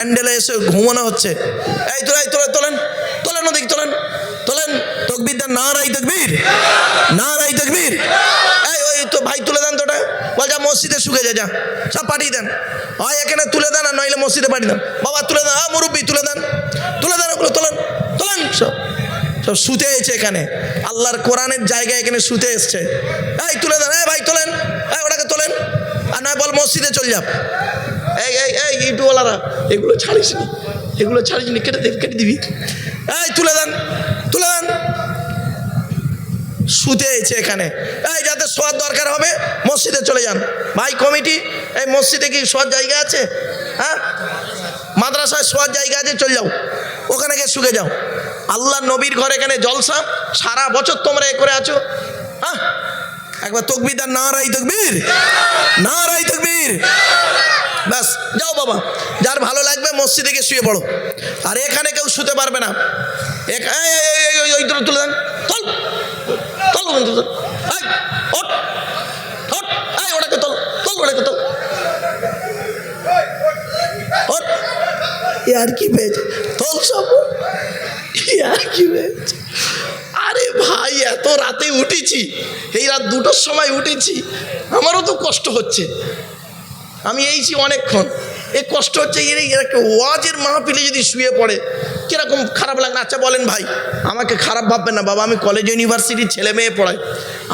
প্যান্ডেলে এসে ঘুমানো হচ্ছে। এই তোলা তোলা তোলেন তোলেন ওদিক, তোলেন তোলেন। তকবিরটা না রাই তকবীর, না রাই তকবীর। এই, ওই তো ভাই তুলে দেন তো ওটা। বল যা, মসজিদে শুকে যা যা, সব পাঠিয়ে দেন। হয় এখানে তুলে দেন আর নইলে মসজিদে পাঠিয়ে দেন। বাবা, তুলে দেন হ্যাঁ মুরব্বী, তুলে দেন তুলে দেন ওগুলো, তোলেন তোলেন, সব সব শুতে এসেছে এখানে। আল্লাহর কোরআনের জায়গায় এখানে শুতে এসছে। এই, তুলে দেন, এই ভাই, তোলেন, এই ওটাকে তোলেন। আর নয় বল মসজিদে চল যা। এই এই এই, ইটুওয়ালারা, এগুলো ছাড়িস নি। এগুলো ছাড়িস নি, কেটে দেবি কেটে দিবি। এই, তুলে দেন তুলে দেন। শুতে এসেছে এখানে। এই, যাতে শোয়ার দরকার হবে, মসজিদে চলে যান। ভাই, কমিটি, এই মসজিদে কি শোয়ার জায়গা আছে? হ্যাঁ? মাদ্রাসায় শোয়ার জায়গা আছে, চলে যাও। ওখানে গিয়ে শুকে যাও। আল্লাহ নবীর ঘরে এখানে জলসা। সারা বছর তোমরা এ করে আছো। হ্যাঁ? একবার তকবির আর না রাই তকবির। না রাই তকবির। ব্যাস যাও বাবা। যার ভালো লাগবে মসজিদে গিয়ে শুয়ে পড়ো। আর এখানে কেউ শুতে পারবে না। ওই দুটো তুলে দেন। তুলে। এই, ওঠ। ওঠ। এই ওটাকে তোল। তোল ওটাকে তোল। ওঠ। আর কি পেয়েছে? তোল সব। আর কি পেয়েছে? আরে ভাই এত রাতে উঠেছি। এই রাত দুটোর সময় উঠেছি। আমারও তো কষ্ট হচ্ছে। আমি এইছি অনেকক্ষণ। এই কষ্ট হচ্ছে এর একটা ওয়াজের মাহফিলে যদি শুয়ে পড়ে, কীরকম খারাপ লাগে? আচ্ছা বলেন ভাই, আমাকে খারাপ ভাববেন না বাবা, আমি কলেজ ইউনিভার্সিটির ছেলে মেয়ে পড়াই।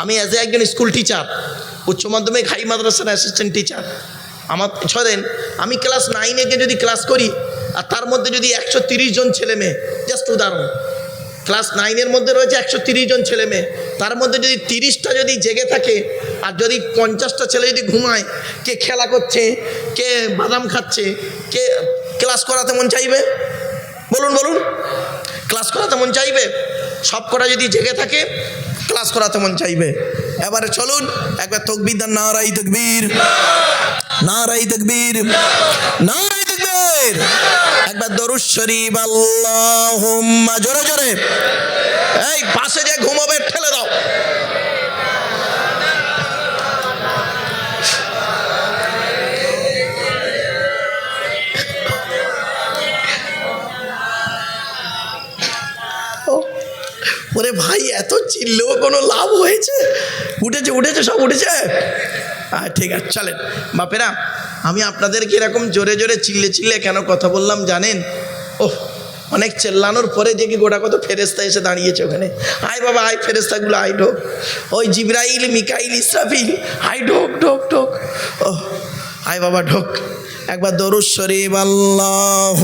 আমি অ্যাজ এ একজন স্কুল টিচার উচ্চ মাধ্যমিক হাই মাদ্রাসার অ্যাসিস্ট্যান্ট টিচার আমার ছড়েন আমি ক্লাস নাইনে গিয়ে যদি ক্লাস করি, আর তার মধ্যে যদি একশো জন ছেলে মেয়ে জাস্ট উদাহরণ। ক্লাস নাইনের মধ্যে রয়েছে একশো জন ছেলে মেয়ে। তার মধ্যে যদি তিরিশটা যদি জেগে থাকে, আর যদি পঞ্চাশটা ছেলে যদি ঘুমায়, কে খেলা করছে, কে বাদাম খাচ্ছে, কে ক্লাস করাতে মন চাইবে? বলুন বলুন। ক্লাস করাতে মন চাইবে? সব কটা যদি জেগে থাকে, ক্লাস করাতে মন চাইবে। এবারে চলুন, একবার তকবির দেন, নারাই তকবীর। নারাই তকবীর। নারাই তকবীর। একবার দরুদ শরীফ, আল্লাহুম্মা, জোরে জোরে। এই পাশে যে ঘুমাবে, ঠেলে দাও। ওরে ভাই, এত চিল্লেও কোনো লাভ হয়েছে? উঠেছে উঠেছে, সব উঠেছে। হ্যাঁ ঠিক আছে, চলেন। বাপেরা, আমি আপনাদেরকে এরকম জোরে জোরে চিল্লে চিল্লে কেন কথা বললাম জানেন? ওহ অনেক চেল্লানোর পরে দেখি গোটা কত ফেরেস্তা এসে দাঁড়িয়েছে ওখানে। আয় বাবা, আয় ফেরেস্তাগুলো আয় ঢোক। ওই জিব্রাইল, মিকাইল, ইসরাফিল, আয় ঢোক ঢোক ঢোক। ও আয় বাবা, ঢোক। একবার দরুদ শরীফ আল্লাহ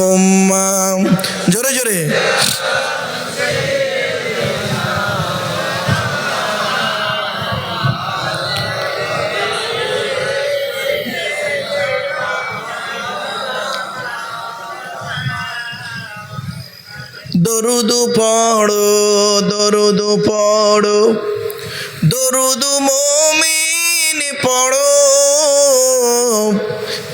জোরে জোরে। দরুদু পড়ো দরুদু পড়ো। দরুদু মমিন পড়ো।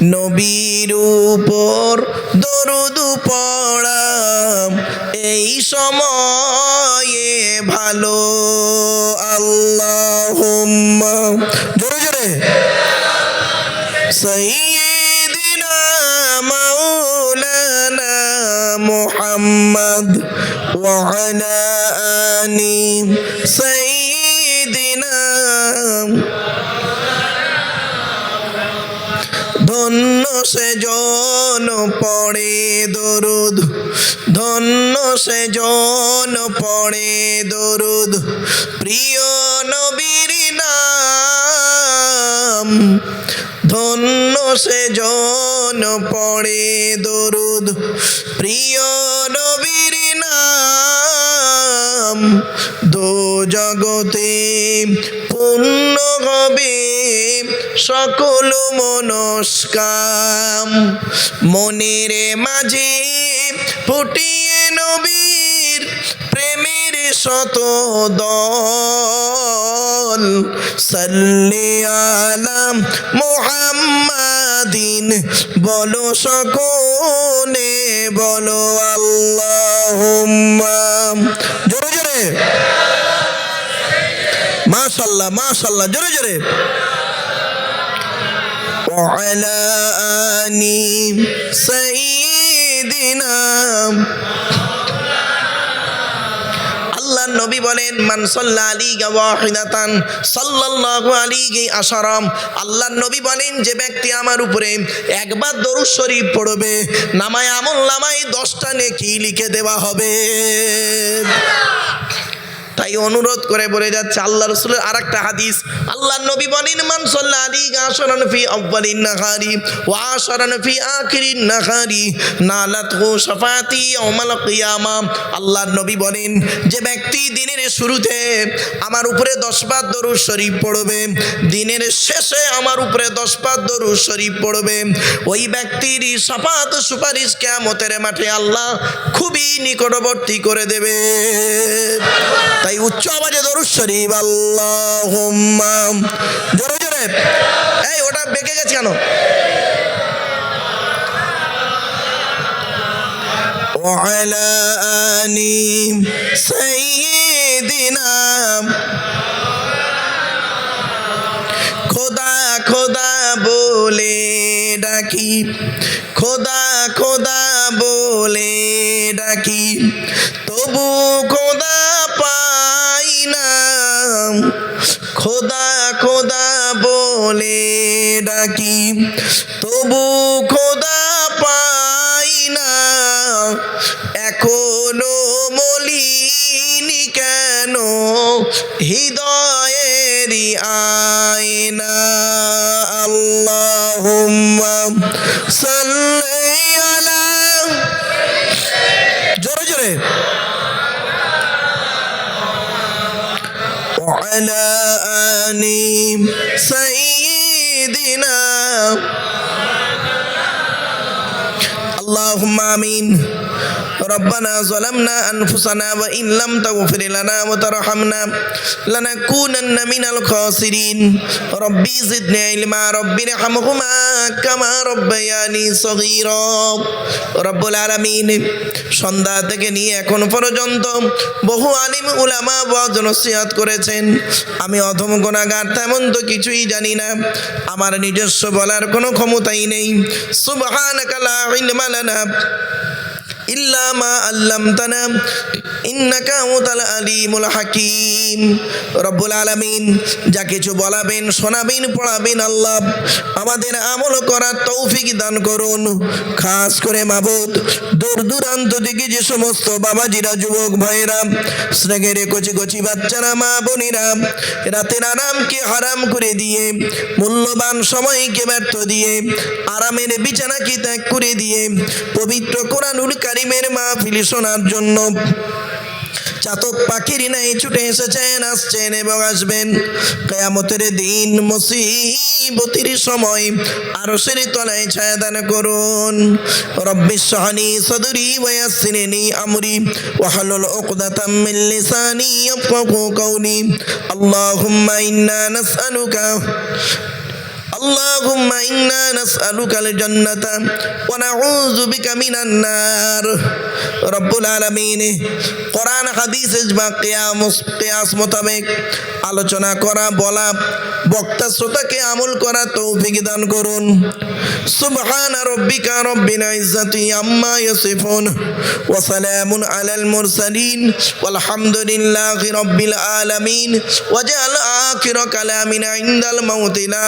নবীর উপর দরুদু পড়াম। এই সময়ে ভালো। আল্লাহ জোরে জোরে। সেই محمد وعلى آل سيدنا ধন্য সে জন পড়ে দরুদ ধন্য সে জন পড়ে দরুদ প্রিয় নবীর নাম ধন্য সে জন পড়ে দরুদ। প্রিয় নবীর নাম দো জগতে পূর্ণ হবে সকল মনস্কাম। মনের মাঝে ফুটিয়ে প্রেমের শত দল সাল্লি আলাম মুহাম্মাদিন বলো সকলে বলো আল্লাহুম্মা জোরে জোরে মাশাল্লাহ মাশাল্লাহ জোরে জোরে وعلى آل سيدنا আল্লাহর নবী বলেন, মান সাল্লা আলী গাওয়াহিদাতান সাল্লাল্লাহু আলাইহি আশারাম। আল্লাহর নবী বলেন, যে ব্যক্তি আমার উপরে একবার দরুদ শরীফ পড়বে, নামায় আমল নামায় দশটা নেকি লিখে দেওয়া হবে। তাই অনুরোধ করে বলে যাচ্ছে, আল্লাহ রসুলের আর একটা হাদিস। আল্লাহ নবী বলেন মান সাল্লা আলী ফি আউয়ালিন নাহারি ওয়া আশরান ফি আখিরিন নাহারি নালাত হু শাফাতি ইয়াউমাল কিয়ামা। আল্লাহ নবী বলেন, যে ব্যক্তি দিনের শুরুতে আমার উপরে দশ বার দরুদ শরীফ পড়বে, দিনের শেষে আমার উপরে দশ বার দরুদ শরীফ পড়বে, ওই ব্যক্তির সাফাত সুপারিশ কেমতের মাঠে আল্লাহ খুবই নিকটবর্তী করে দেবে। তাই উচ্চ আওয়াজে দরুদ শরীফ আল্লাহুম্মা জোরে জোরে এই ওটা বেঁকে গেছে কেন وعلى آل سيدنا খোদা খোদা বলে ডাকি খোদা খোদা বলে ডাকি তবু খোদা খোদা বলে ডাকি, তবু খোদা পাই না। এখনও মলিনি কেন? হৃদয়েরই আয়না। আল্লাহুম্মা সাল্লি আলা জোরে জোরে। وعلى آل سيدنا اللهم آمين ربنا ظلمنا أنفسنا وإن لم تغفر لنا وترحمنا لنكونن من الخاسرين ربي زدني علما ربي ارحمهما كما ربياني صغيرا رب العالمين সন্ধ্যা থেকে নিয়ে এখন পর্যন্ত বহু আলিম উলামা ওয়াজ নসিহত করেছেন আমি অধম গুণাগার তেমন তো কিছুই জানি না আমার নিজস্ব বলার কোনো ক্ষমতাই নেই সুবহানাকা লা ইলমা لنا ইল্লা মা আল্লামতানা। ইন্নাকা আনতাল আলিমুল হাকিম। রব্বুল আলামিন যা কিছু বলাবেন, শোনাবেন, পড়াবেন আল্লাহ, আমাদের করার তৌফিক দান করুন। খাস করে দূর যে সমস্ত বাবাজিরা, যুবক ভাইরা স্নেহের কচি কচি বাচ্চারা, মা বোনেরা রাতের আরামকে হারাম করে দিয়ে, মূল্যবান সময়কে ব্যর্থ দিয়ে, আরামের বিছানাকে ত্যাগ করে দিয়ে, পবিত্র কোরআনুল কারিমের মাহফিল শোনার জন্য। চাতক পাখির নাই ছুটে এসেছেন, আসছেন এবং আসবেন। কেয়ামতের দিন মুসিবতির সময় আরও সেরে তলায় ছায়া দান করুন। রব্বি সাহানি সদরি ওয়াসিনি আমরি ওয়াহলুল উকদাতাম মিন লিসানি ইয়াফকাহু আল্লাহুম্মা ইন্না নাসআলুকা اللهم إنا نسألك الجنة ونعوذ بك من النار رب العالمين কোরআন হাদিস ইজমা কিয়ামস কিয়াস মোতাবেক আলোচনা করা বলা বক্তা শ্রোতাকে আমল করা তৌফিক দান করুন সুবহান রব্বিকা রব্বিল ইজ্জাতি আম্মা ইয়াসিফুন ওয়া সালামুন আলাল মুরসালিন ওয়ালহামদুলিল্লাহি রব্বিল আলামিন ওয়াজআল আখির কালামিনা ইনদাল মাউতি লা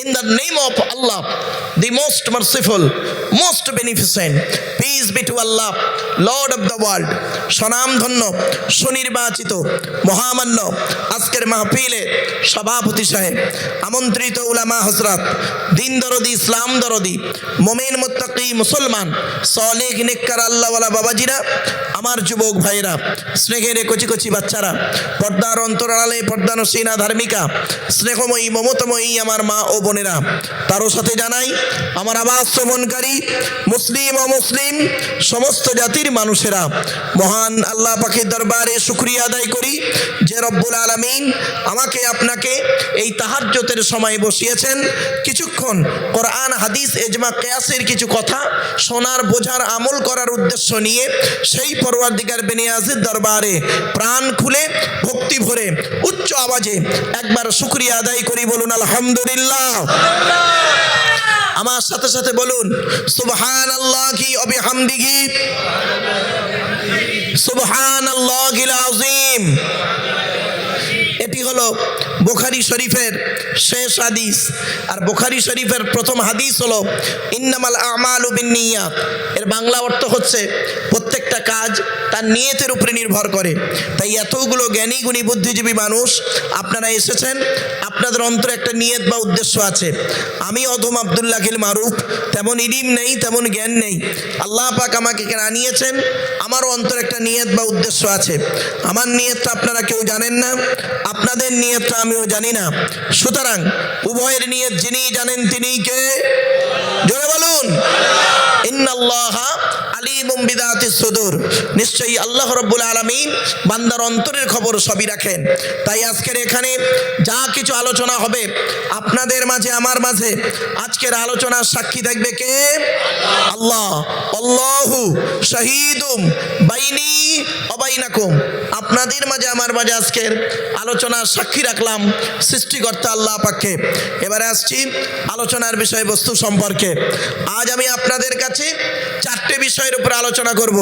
in the name of Allah, the most merciful, most beneficent, peace be to Allah, Lord of the world, স্বনামধন্য সুনির্বাচিত মহামান্য আজকের মাহফিলে সভাপতি সাহেব আমন্ত্রিত উলামা হজরত দিন দরদি ইসলাম দরদি মোমেন মুত্তাকি মুসলমান সলেক নেককার আল্লাহওয়ালা বাবাজিরা আমার যুবক ভাইরা স্নেহের কচি কচি বাচ্চারা পর্দার অন্তরালে পর্দানসীনা ধার্মিকা স্নেহময়ী মমতাময়ী আমার মা ও বোনের, তারও সাথে জানাই, আমার আবাস শ্রবণকারী, মুসলিম ও মুসলিম, সমস্ত জাতির মানুষেরা, মহান আল্লাহ পাখির দরবারে শুক্রিয়া আদায় করি যে রব্বুল আলমিন আমাকে, আপনাকে এই তাহাজ্যতের সময় বসিয়েছেন। কিছুক্ষণ কোরআন, হাদিস এজমা কেয়াসের কিছু কথা শোনার, বোঝার, আমল করার উদ্দেশ্য নিয়ে সেই পরওয়ারদিগার বেনিয়াজের দরবারে প্রাণ খুলে, ভক্তি ভরে, উচ্চ আওয়াজে একবার শুক্রিয়া আদায় করি বলুন, আলহামদুলিল্লাহ। আমার সাথে সাথে বলুন সুবহান আল্লাহ কি অবিহামদিগি সুবহান আল্লাহ আজিম এটি হলো বুখারি শরীফের শেষ হাদিস। আর বুখারি শরীফের প্রথম হাদিস হলো, ইন্নামাল আমাল বিনিয়াত এর বাংলা অর্থ হচ্ছে প্রত্যেকটা কাজ তার নিয়তের উপরে নির্ভর করে। তাই এতগুলো জ্ঞানী, গুণী, বুদ্ধিজীবী মানুষ, আপনারা এসেছেন, আপনাদের অন্তরে একটা নিয়ত বা উদ্দেশ্য আছে। আমি অধম আবদুল্লাহ খিল মারুফ, তেমন ইলিম নেই, তেমন জ্ঞান নেই। আল্লাহ পাক আমাকে এখানে আনিয়েছেন, আমারও অন্তরে একটা নিয়ত বা উদ্দেশ্য আছে। আমার নিয়তটা আপনারা কেউ জানেন না, আপনাদের নিয়তটা আমিও জানি না। সুতরাং উভয়ের নিয়ত যিনি জানেন তিনি কে? জোরে বলুন। ইন্নাল্লাহ আলিমুম বিদাতি সুদূর। নিশ্চয়ই আল্লাহ রব্বুল আলামিন বান্দার অন্তরের খবর সবই রাখেন। তাই আজকের এখানে যা কিছু আলোচনা হবে, আপনাদের মাঝে, আমার মাঝে, আজকের আলোচনার সাক্ষী থাকবে কে? আল্লাহ। আল্লাহু শহীদুম বাইনি অবাইনাকুম আপনাদের মাঝে, আমার মাঝে আজকের আলোচনার সাক্ষী রাখলাম সৃষ্টিকর্তা আল্লাহ পাককে। এবারে আসছি আলোচনার বিষয়বস্তু সম্পর্কে। আজ আমি আপনাদের কাছে চারটে বিষয়ের উপর আলোচনা করব।